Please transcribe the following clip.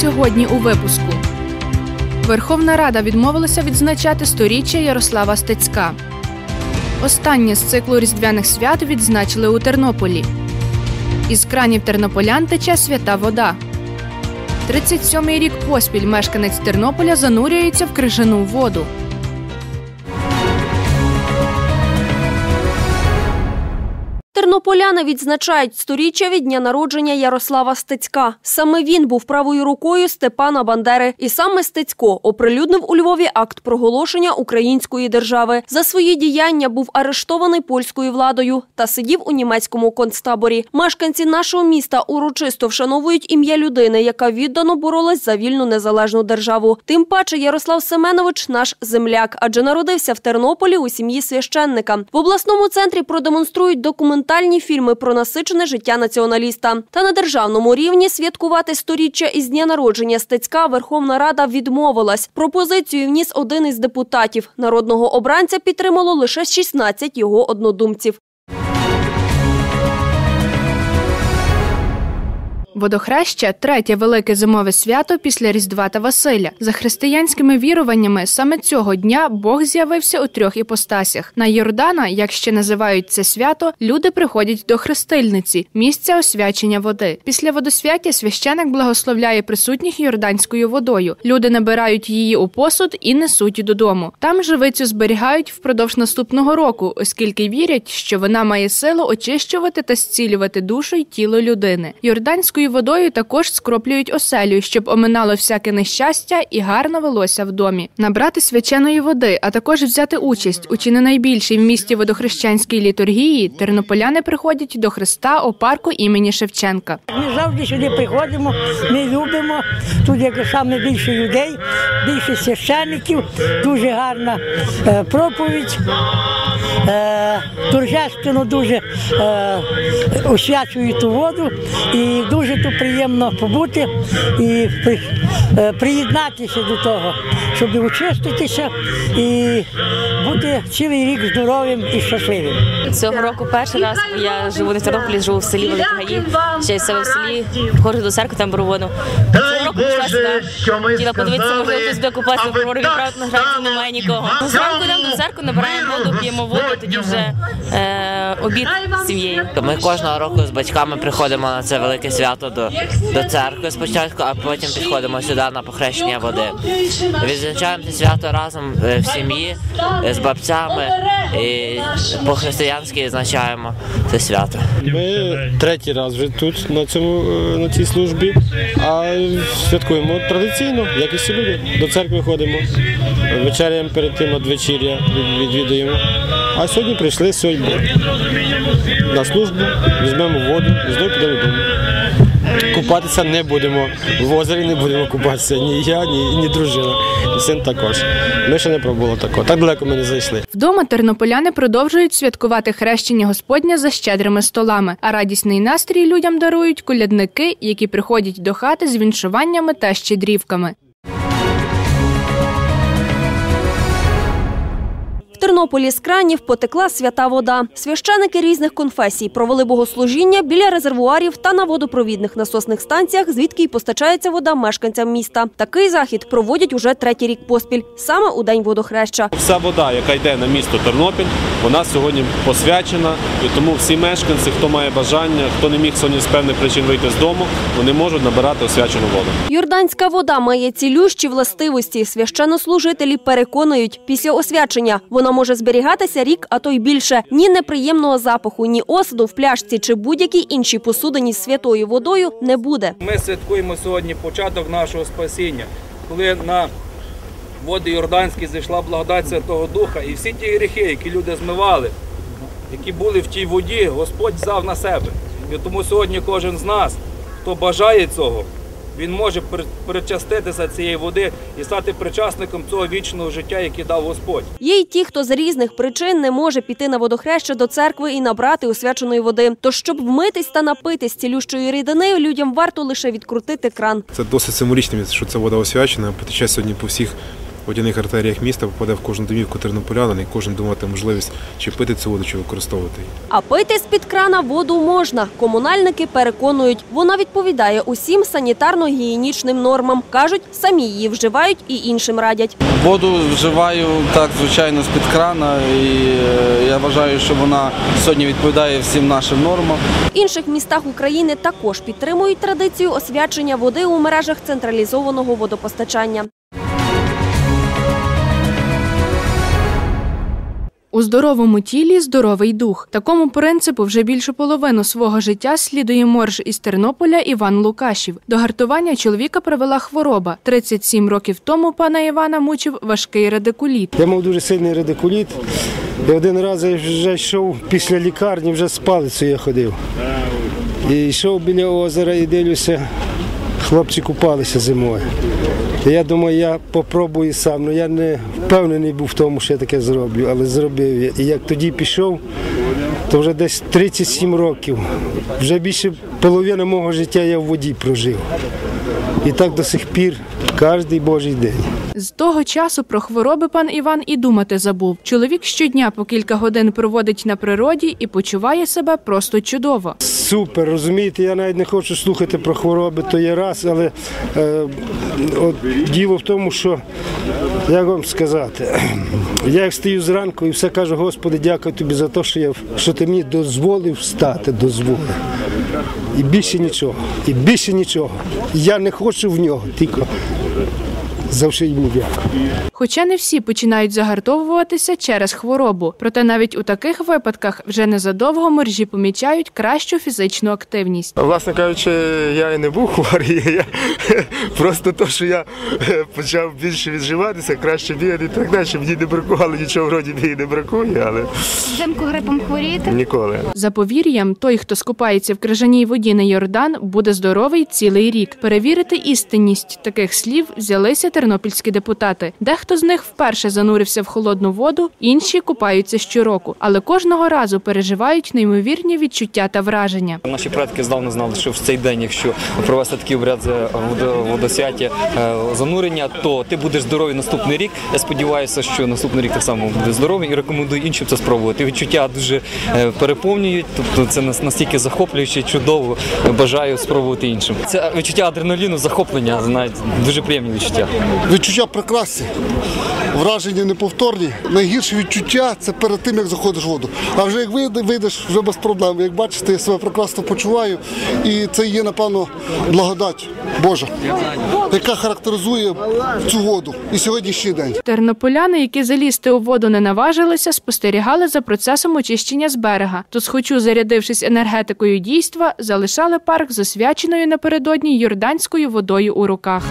Сьогодні у випуску Верховна Рада відмовилася відзначати сторіччя Ярослава Стецька. Останнє з циклу різдвяних свят відзначили у Тернополі. Із кранів тернополян тече свята вода. 37-й рік поспіль мешканець Тернополя занурюється в крижану воду. Тернополяни відзначають сторіччя від дня народження Ярослава Стецька. Саме він був правою рукою Степана Бандери, і саме Стецько оприлюднив у Львові акт проголошення української держави. За свої діяння був арештований польською владою та сидів у німецькому концтаборі. Мешканці нашого міста урочисто вшановують ім'я людини, яка віддано боролась за вільну незалежну державу. Тим паче Ярослав Семенович наш земляк, адже народився в Тернополі у сім'ї священника. В обласному центрі продемонструють документальні фільми про насичене життя націоналіста. Та на державному рівні святкувати сторіччя із дня народження Стецька Верховна Рада відмовилась. Пропозицію вніс один із депутатів. Народного обранця підтримало лише 16 його однодумців. Водохреща третє велике зимове свято після Різдва та Василя. За християнськими віруваннями, саме цього дня Бог з'явився у трьох іпостасях. На Йордана, як ще називають це свято, люди приходять до хрестильниці, місця освячення води. Після водосвяття священик благословляє присутніх йорданською водою. Люди набирають її у посуд і несуть додому. Там живицю зберігають впродовж наступного року, оскільки вірять, що вона має силу очищувати та зцілювати душу й тіло людини. Йорданською водою також скроплюють оселю, щоб оминало всяке нещастя і гарно велося в домі. Набрати свяченої води, а також взяти участь у чи не найбільшій в місті водохрещенській літургії, тернополяни приходять до Христа у парку імені Шевченка. Ми завжди сюди приходимо, ми любимо. Тут як саме більше людей, більше священників, дуже гарна е, проповідь. Е, торжественно дуже е, освячують ту воду і дуже тут приємно побути і при, е, приєднатися до того, щоб очиститися і бути цілий рік здоровим і щасливим. Цього року перший раз я живу не в Тернополі, живу в селі Великі Гаї. Ще себе в селі, ходжу до церкви, там беру воду. Року пішла сюди. Хотіла подивитися, можливо, хтось буде купатися в приворі, правда, на границі немає нікого. Зранку йдемо до церкви, набираємо воду, п'ємо воду, тоді вже е, обід сім'єю. Ми кожного року з батьками приходимо на це велике свято до, до церкви спочатку, а потім підходимо сюди на похрещення води. Відзначаємо це свято разом е, в сім'ї е, з бабцями і по-християнськи відзначаємо це свято. Ми третій раз вже тут на цьому е, на цій службі, а святкуємо традиційно, як і всі люди. До церкви ходимо, вечеряємо перед тим надвечір'я відвідуємо. А сьогодні прийшли сьогодні на службу, візьмемо воду і знову підемо додому. Купатися не будемо, в озері не будемо купатися, ні я, ні, ні дружина, і син також. Ми ще не пробували такого. Так далеко ми не зайшли. Вдома тернополяни продовжують святкувати хрещення Господня за щедрими столами, а радісний настрій людям дарують колядники, які приходять до хати з віншуваннями та щедрівками. Тернополі з кранів потекла свята вода. Священики різних конфесій провели богослужіння біля резервуарів та на водопровідних насосних станціях, звідки й постачається вода мешканцям міста. Такий захід проводять уже третій рік поспіль, саме у день водохреща. Вся вода, яка йде на місто Тернопіль, вона сьогодні посвячена, і тому всі мешканці, хто має бажання, хто не міг сьогодні з певних причин вийти з дому, вони можуть набирати освячену воду. Йорданська вода має цілющі властивості. Священнослужителі переконують, після освячення вона може зберігатися рік, а то й більше. Ні неприємного запаху, ні осаду в пляшці чи будь-якій іншій посудині з святою водою не буде. Ми святкуємо сьогодні початок нашого спасіння, коли на води Йорданські зайшла благодать Святого Духа, і всі ті гріхи, які люди змивали, які були в тій воді, Господь взяв на себе. І тому сьогодні кожен з нас, хто бажає цього, він може причаститися цієї води і стати причасником цього вічного життя, яке дав Господь. Є й ті, хто з різних причин не може піти на водохреще до церкви і набрати освяченої води. Тож, щоб вмитись та напитись цілющою рідиною, людям варто лише відкрутити кран. Це досить символічно, що ця вода освячена, потече сьогодні по всіх водяних артеріях міста попаде в кожну домівку тернополянин і кожен думати можливість чи пити цю воду, чи використовувати її. А пити з-під крана воду можна. Комунальники переконують, вона відповідає усім санітарно-гігієнічним нормам. Кажуть, самі її вживають і іншим радять. Воду вживаю так, звичайно, з-під крана, і е, я вважаю, що вона сьогодні відповідає всім нашим нормам. В інших містах України також підтримують традицію освячення води у мережах централізованого водопостачання. У здоровому тілі здоровий дух. Такому принципу вже більшу половину свого життя слідує морж із Тернополя Іван Лукашів. До гартування чоловіка привела хвороба. 37 років тому пана Івана мучив важкий радикуліт. Я мав дуже сильний радикуліт. І один раз я вже йшов після лікарні, вже з палицею я ходив. І йшов біля озера і дивлюся, хлопці купалися зимою. Я думаю, я попробую сам. Ну я не впевнений був в тому, що я таке зроблю, але зробив я. І як тоді пішов, то вже десь 37 років. Вже більше половини мого життя я в воді прожив. І так до сих пір, кожен божий день. З того часу про хвороби пан Іван і думати забув. Чоловік щодня по кілька годин проводить на природі і почуває себе просто чудово. Супер, розумієте, я навіть не хочу слухати про хвороби, то є раз, але е, от, діло в тому, що як вам сказати, я як стою зранку і все кажу, Господи, дякую тобі за те, що що ти мені дозволив встати, дозволив. І більше нічого, і більше нічого. Я не хочу в нього, тільки завжди йому дякую. Хоча не всі починають загартовуватися через хворобу. Проте навіть у таких випадках вже незадовго моржі помічають кращу фізичну активність. Власне кажучи, я і не був хворий. Я просто то, що я е, почав більше відживатися, краще бігати і так далі. Мені не бракувало, нічого вроді б і не бракує, але Взимку грипом хворієте? ніколи. За повір'ям, той, хто скупається в крижаній воді на Йордан, буде здоровий цілий рік. Перевірити істинність таких слів взялися тернопільські депутати. Дехто з них вперше занурився в холодну воду, інші купаються щороку, але кожного разу переживають неймовірні відчуття та враження. Наші предки здавна знали, що в цей день, якщо провести такий обряд за водо- е, занурення, то ти будеш здоровий наступний рік. Я сподіваюся, що наступний рік так само буде здоровий і рекомендую іншим це спробувати. Відчуття дуже е, переповнюють, тобто це нас- настільки захоплююче, чудово. Бажаю спробувати іншим. Це відчуття адреналіну, захоплення, знаєте, дуже приємні відчуття. Відчуття прекрасні, враження неповторні. Найгірше відчуття це перед тим, як заходиш в воду. А вже як вийдеш, вже без проблем. Як бачите, я себе прекрасно почуваю. І це є, напевно, благодать Божа, яка характеризує цю воду і сьогоднішній день. Тернополяни, які залізти у воду не наважилися, спостерігали за процесом очищення з берега. То, схочу зарядившись енергетикою дійства, залишали парк з напередодні йорданською водою у руках.